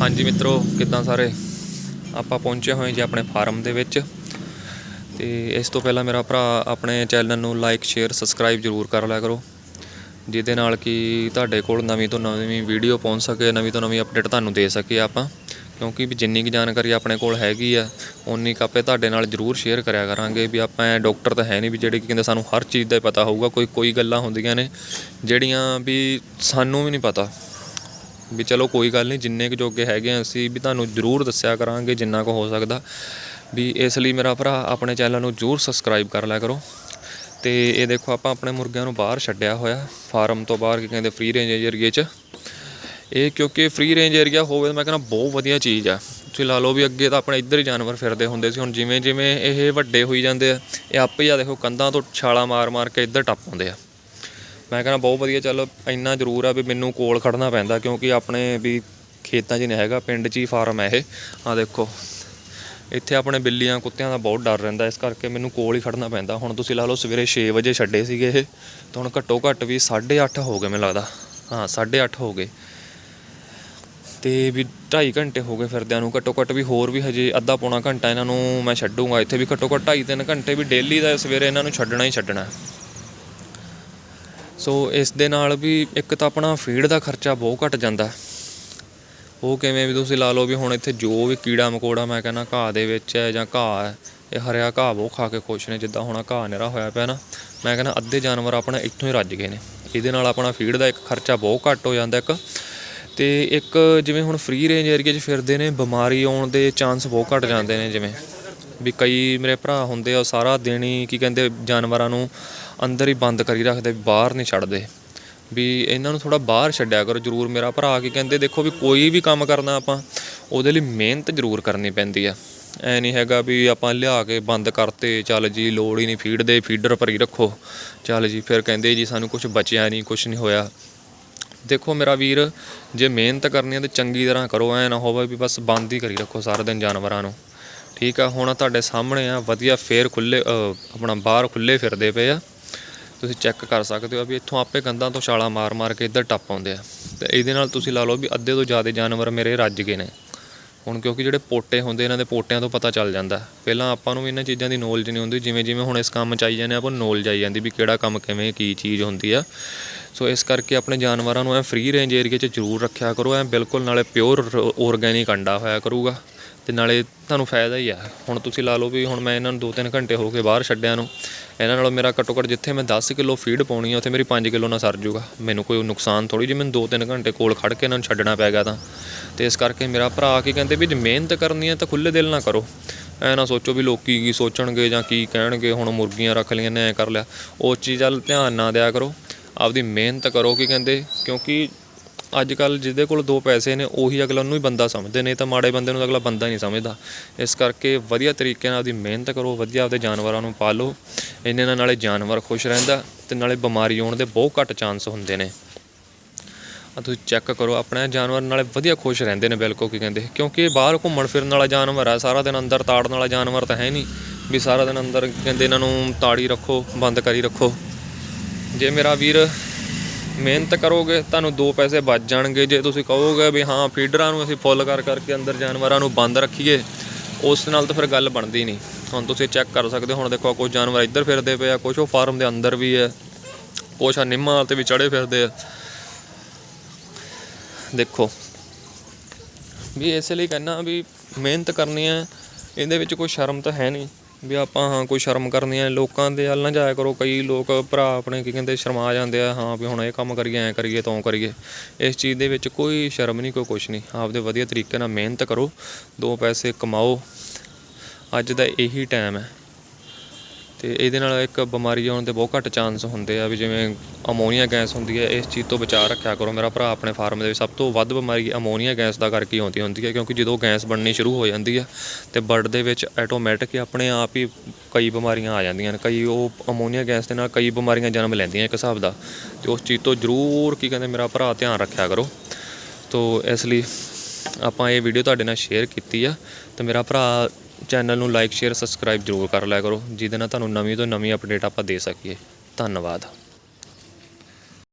ਹਾਂਜੀ ਮਿੱਤਰੋ, ਕਿੱਦਾਂ ਸਾਰੇ? ਆਪਾਂ ਪਹੁੰਚੇ ਹੋਏ ਜੀ ਆਪਣੇ ਫਾਰਮ ਦੇ ਵਿੱਚ। ਤੇ ਇਸ ਤੋਂ ਪਹਿਲਾਂ ਮੇਰਾ ਭਰਾ ਆਪਣੇ ਚੈਨਲ ਨੂੰ ਲਾਈਕ ਸ਼ੇਅਰ ਸਬਸਕ੍ਰਾਈਬ ਜ਼ਰੂਰ ਕਰ ਲਿਆ ਕਰੋ। ਜਿਹਦੇ ਨਾਲ ਕਿ ਤੁਹਾਡੇ ਕੋਲ ਨਵੀਂ ਤੋਂ ਨਵੀਂ ਵੀਡੀਓ ਪਹੁੰਚ ਸਕੇ, ਨਵੀਂ ਤੋਂ ਨਵੀਂ ਅਪਡੇਟ ਤੁਹਾਨੂੰ ਦੇ ਸਕੀਏ ਆਪਾਂ। ਕਿਉਂਕਿ ਵੀ ਜਿੰਨੀ ਕੁ ਜਾਣਕਾਰੀ ਆਪਣੇ ਕੋਲ ਹੈਗੀ ਆ ਉਨੀ ਕੁ ਆਪੇ ਤੁਹਾਡੇ ਨਾਲ ਜ਼ਰੂਰ ਸ਼ੇਅਰ ਕਰਿਆ ਕਰਾਂਗੇ ਵੀ ਆਪਾਂ ਐਂ ਡਾਕਟਰ ਤਾਂ ਹੈ ਨਹੀਂ ਵੀ ਜਿਹੜੇ ਕਿ ਕਹਿੰਦੇ ਸਾਨੂੰ ਹਰ ਚੀਜ਼ ਦਾ ਪਤਾ ਹੋਊਗਾ, ਕੋਈ ਕੋਈ ਗੱਲਾਂ ਹੁੰਦੀਆਂ ਨੇ, ਜਿਹੜੀਆਂ ਵੀ ਸਾਨੂੰ ਵੀ ਨਹੀਂ ਪਤਾ। ਵੀ ਚਲੋ ਕੋਈ ਗੱਲ ਨਹੀਂ, ਜਿੰਨੇ ਕੁ ਜੋਗੇ ਹੈਗੇ ਆ ਅਸੀਂ ਵੀ ਤੁਹਾਨੂੰ ਜ਼ਰੂਰ ਦੱਸਿਆ ਕਰਾਂਗੇ ਜਿੰਨਾ ਕੁ ਹੋ ਸਕਦਾ। ਵੀ ਇਸ ਲਈ ਮੇਰਾ ਭਰਾ ਆਪਣੇ ਚੈਨਲ ਨੂੰ ਜ਼ਰੂਰ ਸਬਸਕ੍ਰਾਈਬ ਕਰ ਲਿਆ ਕਰੋ। ਤੇ ਇਹ ਦੇਖੋ ਆਪਾਂ ਆਪਣੇ ਮੁਰਗਿਆਂ ਨੂੰ ਬਾਹਰ ਛੱਡਿਆ ਹੋਇਆ, ਫਾਰਮ ਤੋਂ ਬਾਹਰ ਕੀ ਕਹਿੰਦੇ ਫ੍ਰੀ ਰੇਂਜ ਏਰੀਏ 'ਚ। ਇਹ ਕਿਉਂਕਿ ਫ੍ਰੀ ਰੇਂਜ ਏਰੀਆ ਹੋਵੇ ਤਾਂ ਮੈਂ ਕਹਿੰਦਾ ਬਹੁਤ ਵਧੀਆ ਚੀਜ਼ ਆ। ਤੁਸੀਂ ਲਾ ਲਓ ਵੀ ਅੱਗੇ ਤਾਂ ਆਪਣੇ ਇੱਧਰ ਹੀ ਜਾਨਵਰ ਫਿਰਦੇ ਹੁੰਦੇ ਸੀ, ਹੁਣ ਜਿਵੇਂ ਜਿਵੇਂ ਇਹ ਵੱਡੇ ਹੋਈ ਜਾਂਦੇ ਆ, ਇਹ ਆਪੇ ਹੀ ਆ ਦੇਖੋ ਕੰਧਾਂ ਤੋਂ ਛਾਲਾਂ ਮਾਰ ਮਾਰ ਕੇ ਇੱਧਰ ਟੱਪ ਆਉਂਦੇ ਆ। ਮੈਂ ਕਹਿੰਦਾ ਬਹੁਤ ਵਧੀਆ, ਚੱਲ ਇੰਨਾ ਜ਼ਰੂਰ ਆ ਵੀ ਮੈਨੂੰ ਕੋਲ ਖੜਨਾ ਪੈਂਦਾ, ਕਿਉਂਕਿ ਆਪਣੇ ਵੀ ਖੇਤਾਂ 'ਚ ਨਹੀਂ ਹੈਗਾ, ਪਿੰਡ 'ਚ ਹੀ ਫਾਰਮ ਹੈ ਇਹ। ਆ ਦੇਖੋ, ਇੱਥੇ ਆਪਣੇ ਬਿੱਲੀਆਂ ਕੁੱਤਿਆਂ ਦਾ ਬਹੁਤ ਡਰ ਰਹਿੰਦਾ, ਇਸ ਕਰਕੇ ਮੈਨੂੰ ਕੋਲ ਹੀ ਖੜਨਾ ਪੈਂਦਾ। ਹੁਣ ਤੁਸੀਂ ਲਾ ਲਓ ਸਵੇਰੇ 6 ਵਜੇ ਛੱਡੇ ਸੀਗੇ ਇਹ, ਤਾਂ ਹੁਣ ਘੱਟੋ ਘੱਟ ਵੀ 8:30 ਹੋ ਗਏ ਮੈਨੂੰ ਲੱਗਦਾ। ਹਾਂ 8:30 ਹੋ ਗਏ। ਤੇ ਵੀ 2.5 ਘੰਟੇ ਹੋ ਗਏ ਫਿਰਦਿਆਂ ਨੂੰ, ਘੱਟੋ ਘੱਟ ਵੀ ਹੋਰ ਵੀ ਹਜੇ ਅੱਧਾ ਪੌਣਾ ਘੰਟਾ ਇਹਨਾਂ ਨੂੰ ਮੈਂ ਛੱਡੂੰਗਾ। ਇੱਥੇ ਵੀ ਘੱਟੋ ਘੱਟ 2.5 3 ਘੰਟੇ ਵੀ ਡੇਲੀ ਦਾ ਸਵੇਰੇ ਇਹਨਾਂ ਨੂੰ ਛੱਡਣਾ ਹੀ ਛੱਡਣਾ। ਸੋ ਇਸ ਦੇ ਨਾਲ ਵੀ ਇੱਕ ਤਾਂ ਆਪਣਾ ਫੀਡ ਦਾ ਖਰਚਾ ਬਹੁਤ ਘਟ ਜਾਂਦਾ। ਉਹ ਕਿਵੇਂ ਵੀ ਤੁਸੀਂ ਲਾ ਲਓ ਵੀ ਹੁਣ ਇੱਥੇ ਜੋ ਵੀ ਕੀੜਾ ਮਕੋੜਾ ਮੈਂ ਕਹਿੰਦਾ ਘਾਹ ਦੇ ਵਿੱਚ ਹੈ ਜਾਂ ਘਾਹ ਹੈ, ਇਹ ਹਰਿਆ ਘਾਹ ਬਹੁਤ ਖਾ ਕੇ ਖੁਸ਼ ਨੇ, ਜਿੱਦਾਂ ਹੁਣ ਘਾਹ ਨਿਰਾ ਹੋਇਆ ਪਿਆ ਨਾ, ਮੈਂ ਕਹਿੰਦਾ ਅੱਧੇ ਜਾਨਵਰ ਆਪਣਾ ਇੱਥੋਂ ਹੀ ਰੱਜ ਗਏ ਨੇ। ਇਹਦੇ ਨਾਲ ਆਪਣਾ ਫੀਡ ਦਾ ਇੱਕ ਖਰਚਾ ਬਹੁਤ ਘੱਟ ਹੋ ਜਾਂਦਾ ਇੱਕ। ਤੇ ਇੱਕ ਜਿਵੇਂ ਹੁਣ ਫ੍ਰੀ ਰੇਂਜ ਏਰੀਆ 'ਚ ਫਿਰਦੇ ਨੇ, ਬਿਮਾਰੀ ਆਉਣ ਦੇ ਚਾਂਸ ਬਹੁਤ ਘਟ ਜਾਂਦੇ ਨੇ ਜਿਵੇਂ। ਵੀ ਕਈ ਮੇਰੇ ਭਰਾ ਹੁੰਦੇ ਆ, ਉਹ ਸਾਰਾ ਦਿਨ ਹੀ ਕੀ ਕਹਿੰਦੇ ਜਾਨਵਰਾਂ ਨੂੰ ਅੰਦਰ ਹੀ ਬੰਦ ਕਰੀ ਰੱਖਦੇ ਬਾਹਰ ਨਹੀਂ ਛੱਡਦੇ। ਵੀ ਇਹਨਾਂ ਨੂੰ ਥੋੜਾ ਬਾਹਰ ਛੱਡਿਆ ਕਰੋ, ਜਰੂਰ ਮੇਰਾ ਭਰਾ ਕੀ ਕਹਿੰਦੇ, ਦੇਖੋ ਵੀ ਕੋਈ ਵੀ ਕੰਮ ਕਰਨਾ ਆਪਾਂ, ਉਹਦੇ ਲਈ ਮਿਹਨਤ ਜਰੂਰ ਕਰਨੀ ਪੈਂਦੀ ਆ। ਐ ਨਹੀਂ ਹੈਗਾ ਵੀ ਆਪਾਂ ਲਿਆ ਕੇ ਬੰਦ ਕਰਤੇ, ਚੱਲ ਜੀ ਲੋੜ ਹੀ ਨਹੀਂ ਫੀਡ ਦੇ ਫੀਡਰ ਭਰੀ ਰੱਖੋ। ਚੱਲ ਜੀ, ਫਿਰ ਕਹਿੰਦੇ ਜੀ ਸਾਨੂੰ ਕੁਝ ਬਚਿਆ ਨਹੀਂ ਕੁਝ ਨਹੀਂ ਹੋਇਆ। ਦੇਖੋ ਮੇਰਾ ਵੀਰ, ਜੇ ਮਿਹਨਤ ਕਰਨੀ ਹੈ ਤੇ ਚੰਗੀ ਤਰ੍ਹਾਂ ਕਰੋ, ਐ ਨਾ ਹੋਵੇ ਵੀ ਬਸ ਬੰਦ ਹੀ ਕਰੀ ਰੱਖੋ ਸਾਰਾ ਦਿਨ ਜਾਨਵਰਾਂ ਨੂੰ। ਠੀਕ ਆ, ਹੁਣ ਤੁਹਾਡੇ ਸਾਹਮਣੇ ਆ, ਵਧੀਆ ਫੇਰ ਖੁੱਲੇ ਆਪਣਾ ਬਾਹਰ ਖੁੱਲੇ ਫਿਰਦੇ ਪਏ ਆ। ਤੁਸੀਂ ਚੈੱਕ ਕਰ ਸਕਦੇ ਹੋ ਵੀ ਇੱਥੋਂ ਆਪੇ ਕੰਧਾਂ ਤੋਂ ਛਾਲਾਂ ਮਾਰ ਮਾਰ ਕੇ ਇੱਧਰ ਟੱਪ ਆਉਂਦੇ ਆ। ਤੇ ਇਹਦੇ ਨਾਲ ਤੁਸੀਂ ਲਾ ਲਓ ਵੀ ਅੱਧੇ ਤੋਂ ਜ਼ਿਆਦਾ ਜਾਨਵਰ ਮੇਰੇ ਰੱਜ ਗਏ ਨੇ। ਹੁਣ ਕਿਉਂਕਿ ਜਿਹੜੇ ਪੋਟੇ ਹੁੰਦੇ, ਇਹਨਾਂ ਦੇ ਪੋਟਿਆਂ ਤੋਂ ਪਤਾ ਚੱਲ ਜਾਂਦਾ। ਪਹਿਲਾਂ ਆਪਾਂ ਨੂੰ ਇਹਨਾਂ ਚੀਜ਼ਾਂ ਦੀ ਨੌਲੇਜ ਨਹੀਂ ਹੁੰਦੀ, ਜਿਵੇਂ ਜਿਵੇਂ ਹੁਣ ਇਸ ਕੰਮ ਚ ਆਈ ਜਾਂਦੇ ਆਪਾਂ ਨੂੰ ਨੌਲੇਜ ਆਈ ਜਾਂਦੀ ਵੀ ਕਿਹੜਾ ਕੰਮ ਕਿਵੇਂ, ਕੀ ਚੀਜ਼ ਹੁੰਦੀ ਆ। ਸੋ ਇਸ ਕਰਕੇ ਆਪਣੇ ਜਾਨਵਰਾਂ ਨੂੰ ਐ ਫ੍ਰੀ ਰੇਂਜ ਏਰੀਆ 'ਚ ਜ਼ਰੂਰ ਰੱਖਿਆ ਕਰੋ, ਐ ਬਿਲਕੁਲ ਨਾਲੇ ਪਿਓਰ ਆਰਗੈਨਿਕ ਅੰਡਾ ਹੋਇਆ ਕਰੂਗਾ। ਤੇ ਨਾਲੇ ਤੁਹਾਨੂੰ ਫਾਇਦਾ ਹੀ ਆ। ਹੁਣ ਤੁਸੀਂ ਲਾ ਲਓ ਵੀ ਹੁਣ ਮੈਂ ਇਹਨਾਂ ਨੂੰ 2-3 ਘੰਟੇ ਹੋ ਗਏ ਬਾਹਰ ਛੱਡਿਆ ਨੂੰ। ਇਹਨਾਂ ਨਾਲੋਂ ਮੇਰਾ ਘੱਟੋ ਘੱਟ ਜਿੱਥੇ ਮੈਂ 10 ਕਿਲੋ ਫੀਡ ਪਾਉਣੀ ਆ, ਉੱਥੇ ਮੇਰੀ 5 ਕਿਲੋ ਨਾਲ ਸਰ ਜੂਗਾ। ਮੈਨੂੰ ਕੋਈ ਨੁਕਸਾਨ ਥੋੜੀ ਜੇ ਮੈਨੂੰ 2-3 ਘੰਟੇ ਕੋਲ ਖੜ ਕੇ ਇਹਨਾਂ ਨੂੰ ਛੱਡਣਾ ਪੈ ਗਿਆ ਤਾਂ। ਤੇ ਇਸ ਕਰਕੇ ਮੇਰਾ ਭਰਾ ਕੀ ਕਹਿੰਦੇ ਵੀ ਜੇ ਮਿਹਨਤ ਕਰਨੀ ਹੈ ਤਾਂ ਖੁੱਲੇ ਦਿਲ ਨਾਲ ਕਰੋ। ਐ ਨਾ ਸੋਚੋ ਵੀ ਲੋਕੀ ਕੀ ਸੋਚਣਗੇ ਜਾਂ ਕੀ ਕਹਿਣਗੇ, ਹੁਣ ਮੁਰਗੀਆਂ ਰੱਖ ਲਈਆਂ ਨੇ, ਐ ਕਰ ਲਿਆ। ਉਸ ਚੀਜ਼ ਵੱਲ ਧਿਆਨ ਨਾ ਦਿਆ ਕਰੋ। ਆਪਦੀ ਮਿਹਨਤ ਕਰੋ ਕੀ ਕਹਿੰਦੇ, ਕਿਉਂਕਿ ਅੱਜ ਕੱਲ ਜਿਹਦੇ ਕੋਲ ਦੋ ਪੈਸੇ ਨੇ, ਉਹੀ ਅਗਲਾ ਨੂੰ ਹੀ ਬੰਦਾ ਸਮਝਦੇ ਨੇ, ਤਾਂ ਮਾੜੇ ਬੰਦੇ ਨੂੰ ਤਾਂ ਅਗਲਾ ਬੰਦਾ ਹੀ ਨਹੀਂ ਸਮਝਦਾ। ਇਸ ਕਰਕੇ ਵਧੀਆ ਤਰੀਕੇ ਨਾਲ ਆਪਦੀ ਮਿਹਨਤ ਕਰੋ, ਵਧੀਆ ਆਪਦੇ ਜਾਨਵਰਾਂ ਨੂੰ ਪਾਲੋ, ਇੰਨੇ ਨਾਲ ਨਾਲੇ ਜਾਨਵਰ ਖੁਸ਼ ਰਹਿੰਦਾ ਤੇ ਨਾਲੇ ਬਿਮਾਰੀ ਆਉਣ ਦੇ ਬਹੁਤ ਘੱਟ ਚਾਂਸ ਹੁੰਦੇ ਨੇ। ਆ ਤੁਸੀਂ ਚੈੱਕ ਕਰੋ, ਆਪਣੇ ਜਾਨਵਰ ਨਾਲੇ ਵਧੀਆ ਖੁਸ਼ ਰਹਿੰਦੇ ਨੇ ਬਿਲਕੁਲ, ਕੀ ਕਹਿੰਦੇ, ਕਿਉਂਕਿ ਇਹ ਬਾਹਰ ਘੁੰਮਣ ਫਿਰਨ ਵਾਲਾ ਜਾਨਵਰ ਆ, ਸਾਰਾ ਦਿਨ ਅੰਦਰ ਤਾੜਨ ਵਾਲਾ ਜਾਨਵਰ ਤਾਂ ਹੈ ਨਹੀਂ, ਵੀ ਸਾਰਾ ਦਿਨ ਅੰਦਰ ਕਹਿੰਦੇ ਇਹਨਾਂ ਨੂੰ ਤਾੜੀ ਰੱਖੋ, ਬੰਦ ਕਰੀ ਰੱਖੋ। ਜੇ ਮੇਰਾ ਵੀਰ ਮਿਹਨਤ ਕਰੋਗੇ, ਤੁਹਾਨੂੰ ਦੋ ਪੈਸੇ ਬਚ ਜਾਣਗੇ। ਜੇ ਤੁਸੀਂ ਕਹੋਗੇ ਵੀ ਹਾਂ, ਫੀਡਰਾਂ ਨੂੰ ਅਸੀਂ ਫੁੱਲ ਕਰ ਕਰਕੇ ਅੰਦਰ ਜਾਨਵਰਾਂ ਨੂੰ ਬੰਦ ਰੱਖੀਏ, ਉਸ ਨਾਲ ਤਾਂ ਫਿਰ ਗੱਲ ਬਣਦੀ ਨਹੀਂ। ਹੁਣ ਤੁਸੀਂ ਚੈੱਕ ਕਰ ਸਕਦੇ ਹੋ, ਹੁਣ ਦੇਖੋ ਕੁਝ ਜਾਨਵਰ ਇੱਧਰ ਫਿਰਦੇ ਪਏ ਆ ਕੁਝ ਉਹ ਫਾਰਮ ਦੇ ਅੰਦਰ ਵੀ ਹੈ, ਕੁਛ ਆ ਨਿੰਮਾਂ ਤੇ ਵੀ ਚੜੇ ਫਿਰਦੇ ਆ। ਦੇਖੋ, ਵੀ ਇਸ ਲਈ ਕਹਿੰਨਾ ਵੀ ਮਿਹਨਤ ਕਰਨੀ ਹੈ, ਇਹਦੇ ਵਿੱਚ ਕੋਈ ਸ਼ਰਮ ਤਾਂ ਹੈ ਨਹੀਂ। ਵੀ ਆਪਾਂ ਹਾਂ, ਕੋਈ ਸ਼ਰਮ ਕਰਨੀ ਹੈ। ਲੋਕਾਂ ਦੇ ਵੱਲ ਨਾ ਜਾਇਆ ਕਰੋ। ਕਈ ਲੋਕ ਭਰਾ ਆਪਣੇ ਕੀ ਕਹਿੰਦੇ, ਸ਼ਰਮਾ ਜਾਂਦੇ ਆ, ਹਾਂ ਵੀ ਹੁਣ ਇਹ ਕੰਮ ਕਰੀਏ, ਐ ਕਰੀਏ, ਤੌਂ ਕਰੀਏ। ਇਸ ਚੀਜ਼ ਦੇ ਵਿੱਚ ਕੋਈ ਸ਼ਰਮ ਨਹੀਂ, ਕੋਈ ਕੁਛ ਨਹੀਂ। ਆਪਦੇ ਵਧੀਆ ਤਰੀਕੇ ਨਾਲ ਮਿਹਨਤ ਕਰੋ। ਦੋ ਪੈਸੇ ਕਮਾਓ। ਅੱਜ ਦਾ ਇਹੀ ਟਾਈਮ ਹੈ। ਤੇ ਇਹਦੇ ਨਾਲ ਇੱਕ ਬਿਮਾਰੀ ਆਉਣ ਦੇ ਬਹੁਤ ਘੱਟ ਚਾਂਸ ਹੁੰਦੇ ਆ ਵੀ ਜਿਵੇਂ ਅਮੋਨੀਆ ਗੈਸ ਹੁੰਦੀ ਹੈ, ਇਸ ਚੀਜ਼ ਤੋਂ ਬਚਾਅ ਰੱਖਿਆ ਕਰੋ। ਮੇਰਾ ਭਰਾ ਆਪਣੇ ਫਾਰਮ ਦੇ ਵਿੱਚ ਸਭ ਤੋਂ ਵੱਧ ਬਿਮਾਰੀ ਅਮੋਨੀਆ ਗੈਸ ਦਾ ਕਰਕੇ ਹੀ ਆਉਂਦੀ ਹੁੰਦੀ ਹੈ, ਕਿਉਂਕਿ ਜਦੋਂ ਗੈਸ ਬਣਨੀ ਸ਼ੁਰੂ ਹੋ ਜਾਂਦੀ ਹੈ ਤੇ ਬਰਡ ਦੇ ਵਿੱਚ ਆਟੋਮੈਟਿਕ ਹੀ ਆਪਣੇ ਆਪ ਹੀ ਕਈ ਬਿਮਾਰੀਆਂ ਆ ਜਾਂਦੀਆਂ ਨੇ। ਕਈ ਉਹ ਅਮੋਨੀਆ ਗੈਸ ਦੇ ਨਾਲ ਕਈ ਬਿਮਾਰੀਆਂ ਜਨਮ ਲੈਂਦੀਆਂ ਇੱਕ ਹਿਸਾਬ ਦਾ। ਤੇ ਉਸ ਚੀਜ਼ ਤੋਂ ਜ਼ਰੂਰ ਕੀ ਕਹਿੰਦੇ, ਮੇਰਾ ਭਰਾ ਧਿਆਨ ਰੱਖਿਆ ਕਰੋ। ਤੋ ਇਸ ਲਈ ਆਪਾਂ ਇਹ ਵੀਡੀਓ ਤੁਹਾਡੇ ਨਾਲ ਸ਼ੇਅਰ ਕੀਤੀ ਆ ਤੇ ਮੇਰਾ ਭਰਾ ਚੈਨਲ ਨੂੰ ਲਾਈਕ, ਸ਼ੇਅਰ, ਸਬਸਕ੍ਰਾਈਬ ਜ਼ਰੂਰ ਕਰ ਲਿਆ ਕਰੋ, ਜਿਹਦੇ ਨਾਲ ਤੁਹਾਨੂੰ ਨਵੀਂ ਤੋਂ ਨਵੀਂ ਅਪਡੇਟ ਆਪਾਂ ਦੇ ਸਕੀਏ। ਧੰਨਵਾਦ।